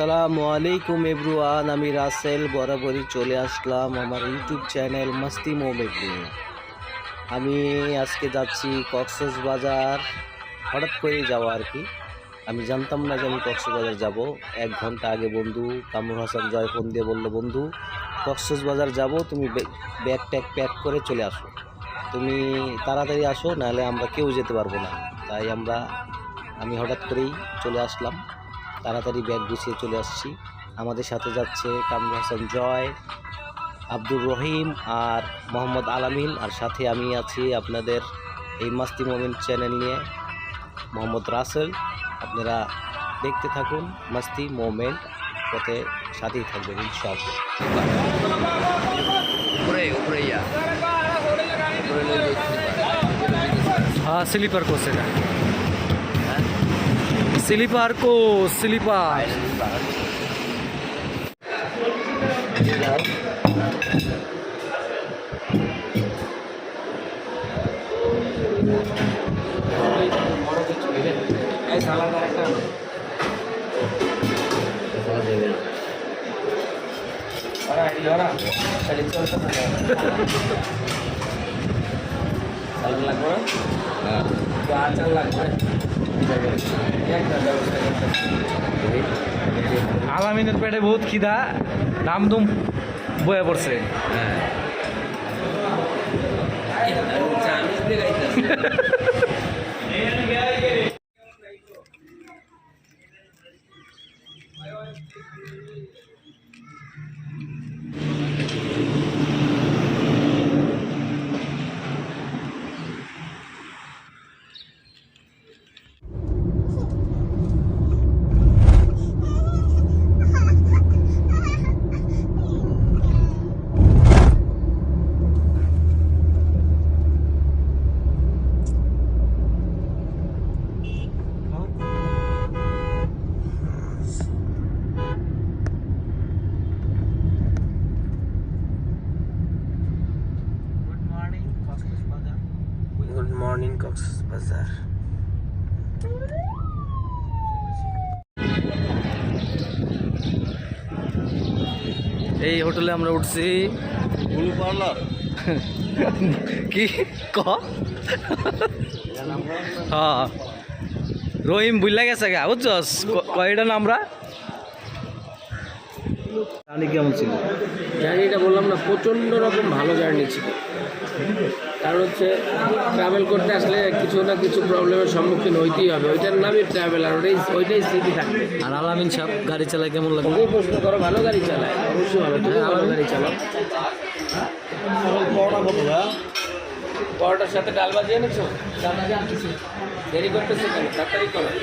আসসালামু আলাইকুম এভরিওয়ান, আমি রাসেল, বরাবরই চলে আসলাম আমার ইউটিউব চ্যানেল মাস্তি নিয়ে। আমি আজকে যাচ্ছি বাজার, হঠাৎ করেই যাওয়া আর কি। আমি জানতাম না যে আমি কক্সবাজার যাব। এক ঘণ্টা আগে বন্ধু কামরুল হাসান জয় ফোন দিয়ে বলল, বন্ধু বাজার যাব, তুমি ব্যাগ ট্যাগ প্যাক করে চলে আসো। তুমি তাড়াতাড়ি আসো, নাহলে আমরা কেউ যেতে পারব না। তাই আমরা আমি হঠাৎ করেই চলে আসলাম। তাড়াতাড়ি ব্যাগ গুছিয়ে চলে আসছি। আমাদের সাথে যাচ্ছে কামরুল হাসান জয় আব্দুর রহিম আর মোহাম্মদ আলামিন। আর সাথে আমি আছি আপনাদের এই মাস্তি মোমেন্ট চ্যানেল নিয়ে। মোহাম্মদ রাসেল আপনারা দেখতে থাকুন মাস্তি মোমেন্ট পথে সাথেই থাকবেন ইনশাআল্লাহ। উপরে উপরে ইয়া। উপরে লই স্লিপার কোচ স্লিপার লাগবে চার চার লাগবে আলামিনের পেটে বহুত খিদা দামদুম বয়ে পড়ছে। গুড মর্নিং বাজার গুড মর্নিং কক্সবাজার এই হোটেলে আমরা উঠছি। ব্লু পার্লার কি? ক? হ্যাঁ। রহিম বুঝলা গেছে গা বুঝছস? ক- কয়টা আমরা জার্নি কেমন ছিল জার্নিটা বললাম না প্রচণ্ড রকম ভালো জার্নি ছিল। কারণ হচ্ছে ট্রাভেল করতে আসলে কিছু না কিছু প্রবলেমের সম্মুখীন হইতেই হবে। ওইটার নামই ট্রাভেল আর ওটাই ওইটাই স্মৃতি থাকবে। আর আলামিন সাহেব গাড়ি চালায় কেমন লাগে? ওকেই প্রশ্ন করো ভালো গাড়ি চালায়। অবশ্যই ভালো তুমি ভালো গাড়ি চালাও। পরোটার সাথে ডাল বাজিয়ে এনেছো? ডাল বাজিয়ে আনতেছি। দেরি করতেছে কেন? তাড়াতাড়ি করো হবে।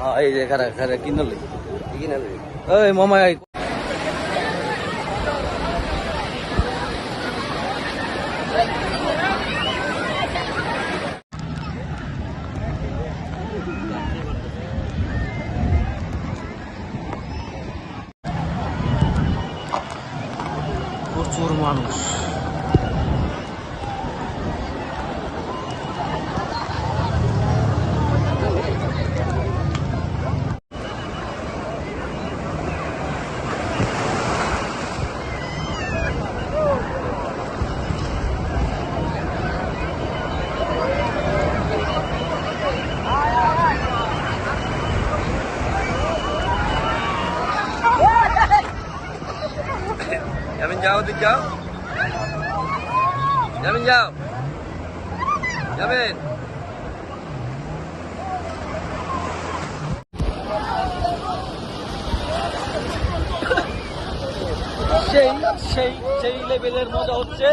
হ্যাঁ এই যে খারা খারা কিনলে? ওই মামা প্রচুর মানুষ। যাবেন যাও দিক যাও যাবেন যাও যাবেন সেই সেই সেই লেভেলের মজা হচ্ছে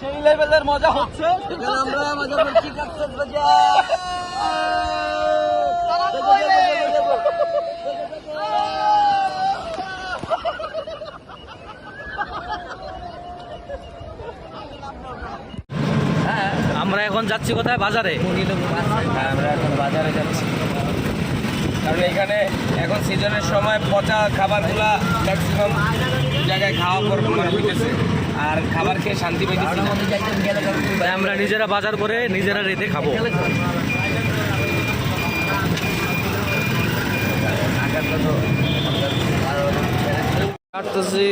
সেই লেভেলের মজা হচ্ছে আমরা মজা করছি কক্সবাজার দেখো, দেখো, দেখো, দেখো। আমরা এখন যাচ্ছি কোথায়? বাজারে? আমরা এখন বাজারে যাচ্ছি। কারণ এখানে এখন সিজনের সময় পচা খাবারগুলা ম্যাক্সিমাম জায়গায় খাওয়া করব মানে হইতেছে। আর খাবার খেয়ে শান্তি। তাই আমরা নিজেরা বাজার করে নিজেরা রেঁধে খাব। কাটতেছি।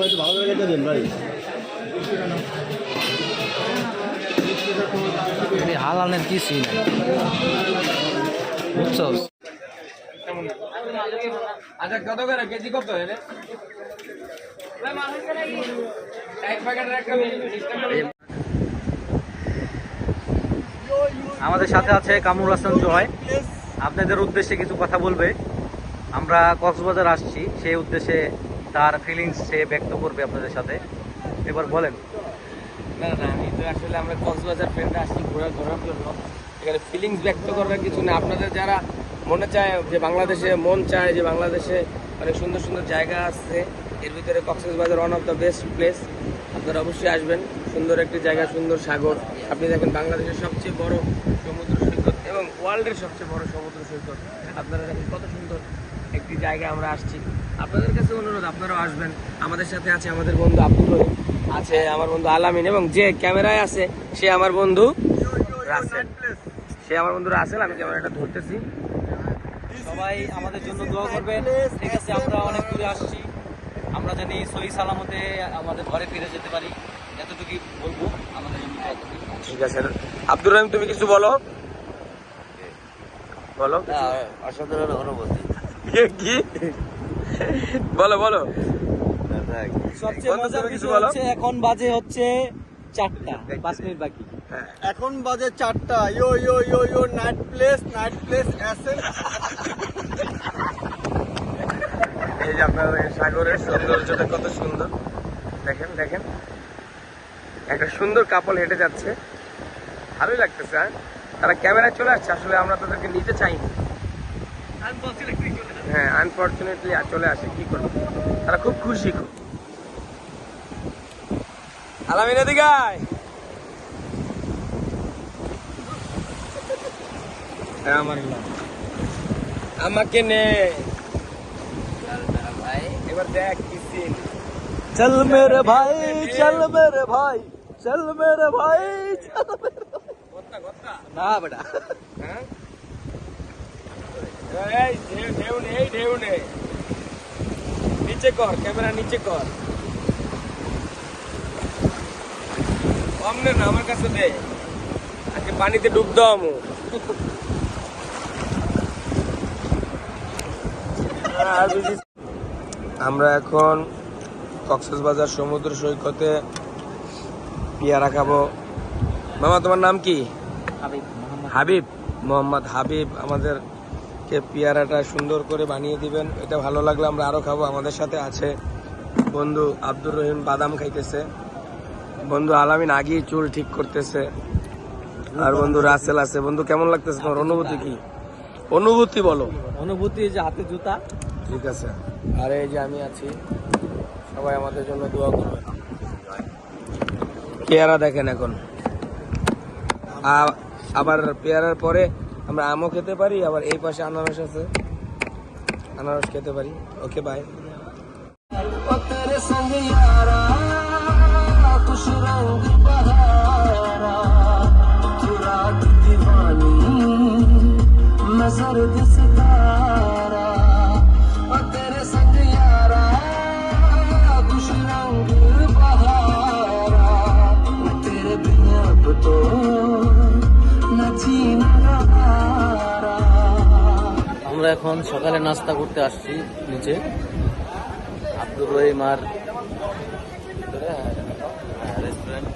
সবাই একটু ভালো করে দেবেন ভাই। হালানের কিছুই নাই। বুঝছ আচ্ছা কত করে? কেজি কত আমাদের সাথে আছে কামরুল হাসান জয় আপনাদের উদ্দেশ্যে কিছু কথা বলবে। আমরা কক্সবাজার আসছি সেই উদ্দেশ্যে তার ফিলিংস সে ব্যক্ত করবে আপনাদের সাথে। এবার বলেন। না না, আমি তো আসলে আমরা কক্সবাজার ফ্রেন্ড আসছি ঘোরা ঘোরার জন্য। এখানে ফিলিংস ব্যক্ত করার কিছু না আপনাদের যারা মনে চায় যে বাংলাদেশে মন চায়, যে বাংলাদেশে অনেক সুন্দর সুন্দর জায়গা আছে, এর ভিতরে Cox's Bazar one of the best place আপনারা অবশ্যই আসবেন। সুন্দর একটি জায়গা, সুন্দর সাগর। আপনি দেখেন বাংলাদেশের সবচেয়ে বড় সমুদ্র সৈকত এবং ওয়ার্ল্ডের সবচেয়ে বড় সমুদ্র সৈকত। আপনারা দেখেন কত সুন্দর একটি জায়গায় আমরা আসছি। আপনাদের কাছে অনুরোধ আপনারাও আসবেন। আমাদের সাথে আছে আমাদের বন্ধু আব্দুল রহিম আছে আমার বন্ধু আলামিন এবং যে ক্যামেরায় আছে সে আমার বন্ধু রাসেল। সে আমার বন্ধু রাসেল আমি ক্যামেরাটা ধরতেছি। সবাই আমাদের জন্য দোয়া করবেন। ঠিক আছে আমরা অনেক দূরে আসছি। আমরা জানি সহি সালামতে আমাদের ঘরে ফিরে যেতে পারি। এতটুকুই বলব। আমাদের জন্য ঠিক আছে আব্দুল রহিম তুমি কিছু বলো? বলো। অসাধারণ অনুভূতি। কি? বলো বলো। সবচেয়ে মজার বিষয় হচ্ছে এখন বাজে হচ্ছে চারটা পাঁচ মিনিট বাকি। এখন বাজে চারটা। Yo yo yo yo night place night place অ্যাসেন এই যে আপনারা সাগরের সৌন্দর্যটা কত সুন্দর। দেখেন দেখেন। একটা সুন্দর কাপল হেঁটে যাচ্ছে। ভালোই লাগতেছে হ্যাঁ? তারা ক্যামেরায় চলে আসছে আসলে আমরা তাদেরকে নিতে চাইনি। হ্যাঁ আনফর্চুনেটলি চলে আসে কি করব তারা খুব খুশি খুব হ্যাঁ, আমাকে নে এবার দেখ কি scene। চল মেরে ভাই চল মেরে ভাই চল মেরে ভাই চল। না বেটা? এই ঢেউ ঢেউ নে ঢেউ নে নিচে কর ক্যামেরা নিচে কর। অমনে না আমার কাছে দে। আজকে পানিতে ডুব দাও আমরা এখন কক্সবাজার সমুদ্র সৈকতে পেয়ারা খাব। মামা তোমার নাম কি? হাবিব মোহাম্মদ। হাবিব আমাদেরকে পেয়ারাটা সুন্দর করে বানিয়ে দিবেন। এটা ভালো লাগলে আমরা আরও খাব। আমাদের সাথে আছে বন্ধু আব্দুর রহিম বাদাম খাইতেছে। বন্ধু আলামিন আগেই চুল ঠিক করতেছে। আর বন্ধু রাসেল আছে। বন্ধু কেমন লাগতেছে তোমার? অনুভূতি কি? অনুভূতি বলো। অনুভূতি যে হাতে জুতা। ঠিক আছে। আর এই যে আমি আছি। সবাই আমাদের জন্য দোয়া করবে। পেয়ারা দেখেন এখন। আবার পেয়ারার পরে আমরা আমও খেতে পারি আবার এই পাশে আনারস আছে আনারস খেতে পারি ওকে বাই तेरे संग এখন সকালে নাস্তা করতে আসছি নিচে। আব্দুর রহিম আর রেস্টুরেন্ট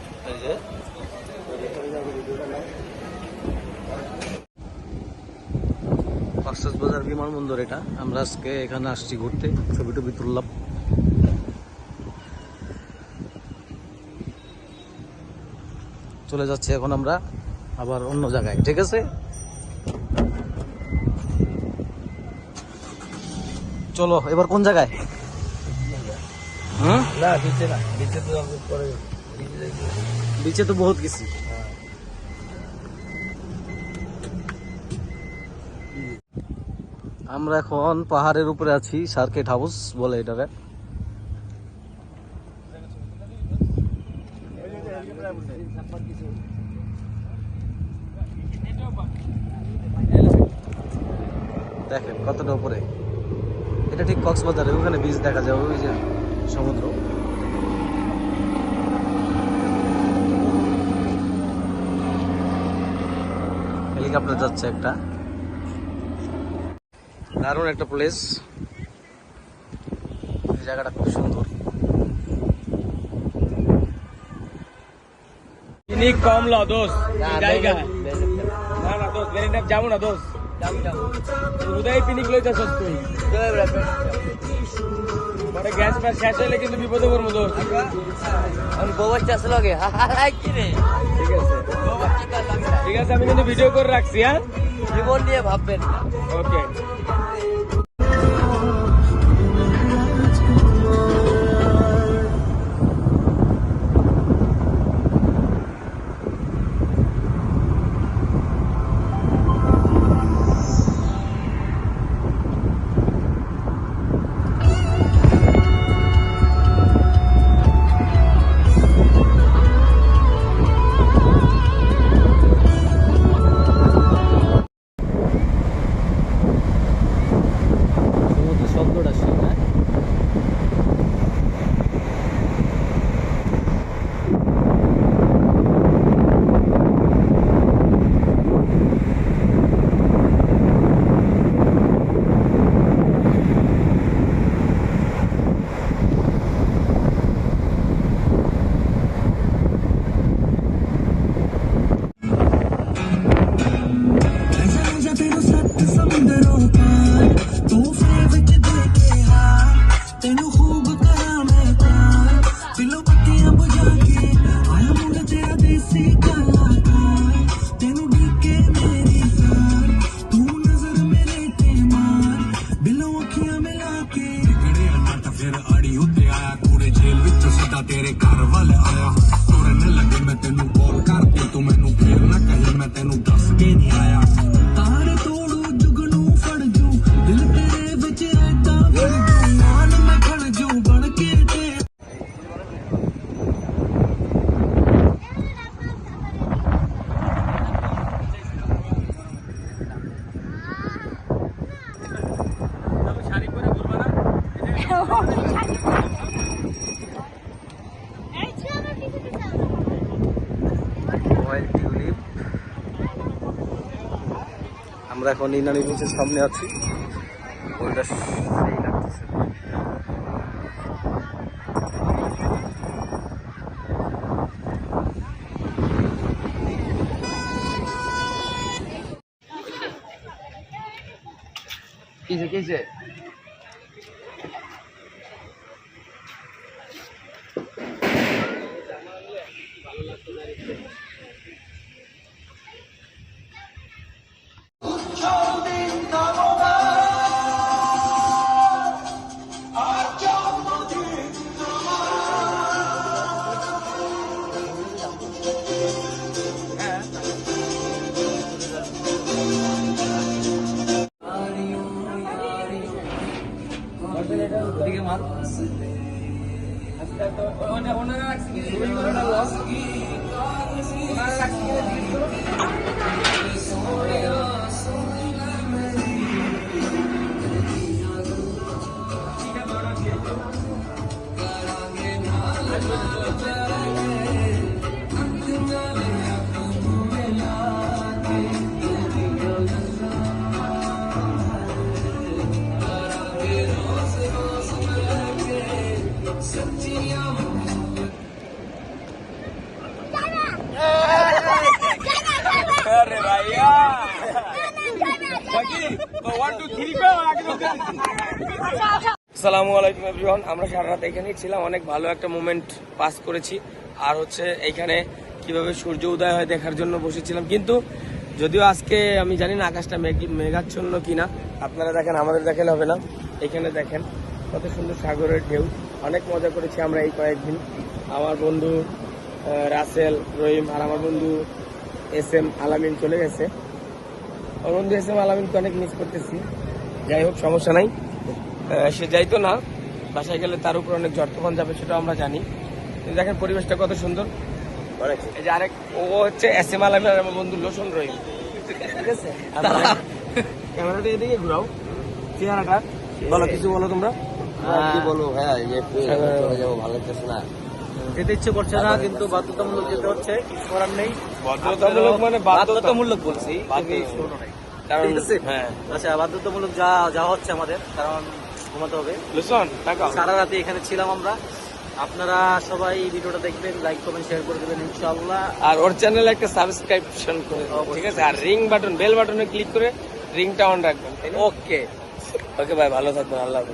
বিমানবন্দর এটা। আমরা আজকে এখানে আসছি ঘুরতে, ছবি টবি তুললাম। চলে যাচ্ছি এখন আমরা আবার অন্য জায়গায়, ঠিক আছে? চলো এবার কোন জায়গায়? বিচে তো বহুত কিছু আমরা এখন পাহাড়ের উপরে আছি সার্কেট হাউস বলে এটারে দেখেন কতটা উপরে। এটা ঠিক কক্সবাজারে ওখানে বীজ দেখা যায় ওই যে সমুদ্র। হেলিকপ্টার যাচ্ছে একটা। দারুণ একটা প্লেস জায়গাটা খুব সুন্দর। পিনিক কম ল দোষ জায়গা? না না দোষ যাব না দোষ উদয় পিনিক লইতেছ তুই পরে গ্যাস ফ্যাস শেষ হইলে কিন্তু বিপদে পড়ব দোষ। ঠিক আছে ঠিক আছে আমি কিন্তু ভিডিও করে রাখছি হ্যাঁ জীবন নিয়ে ভাববেন ওকে আমরা এখন ইনানি বিচের সামনে আছি। ওইটা সেই কিসে কিসে ওনারা রাখছি ওনারা রাখছি আসসালামু আলাইকুম এভরিওয়ান। আমরা সারা রাত এখানেই ছিলাম। অনেক ভালো একটা মোমেন্ট পাস করেছি। আর হচ্ছে এইখানে কীভাবে সূর্য উদয় হয় দেখার জন্য বসেছিলাম। কিন্তু যদিও আজকে আমি জানি না আকাশটা মেঘ- মেঘাচ্ছন্ন কিনা। আপনারা দেখেন, আমাদের দেখেন, হবে না? এখানে দেখেন, কত সুন্দর সাগরের ঢেউ। অনেক মজা করেছি আমরা এই কয়েকদিন। আমার বন্ধু রাসেল, রহিম আর আমার বন্ধু এস এম আলামিন চলে গেছে। আমার বন্ধু এস এম আলামিনকে অনেক মিস করতেছি। যাই হোক, সমস্যা নাই। সে যাইতো না। বাসায় গেলে তার উপর অনেক তুফান যাবে সেটাও আমরা জানি। দেখেন পরিবেশটা কত সুন্দর। এই যে আরেক ও হচ্ছে এস এম আলামিন আর আমার বন্ধু লোসন রহিম। ঠিক আছে। ক্যামেরাটা এদিকে ঘুরাও। চেহারাটা। বলো কিছু বলো তোমরা? কি বলব ভাইয়া চলে যাব ভালো লাগতেছে না। যেতে ইচ্ছে করছে না কিন্তু বাধ্যতামূলক যেতে হচ্ছে কিছু করার নেই। বাধ্যতামূলক মানে বাধ্যতামূলক বলছি। কারণ হ্যাঁ। আচ্ছা বাধ্যতামূলক যা যাওয়া হচ্ছে আমাদের কারণ ঘুমাতে হবে। সারা রাতে এখানে ছিলাম আমরা। আপনারা সবাই ভিডিওটা দেখবেন লাইক কমেন্ট শেয়ার করে দেবেন ইনশাআল্লাহ। আর ওর চ্যানেলে একটা সাবস্ক্রিপশন করে ঠিক আছে? আর রিং বাটন বেল বাটনে ক্লিক করে রিংটা অন রাখবেন ওকে ওকে ভাই ভালো থাকবেন আল্লাহ হাফেজ।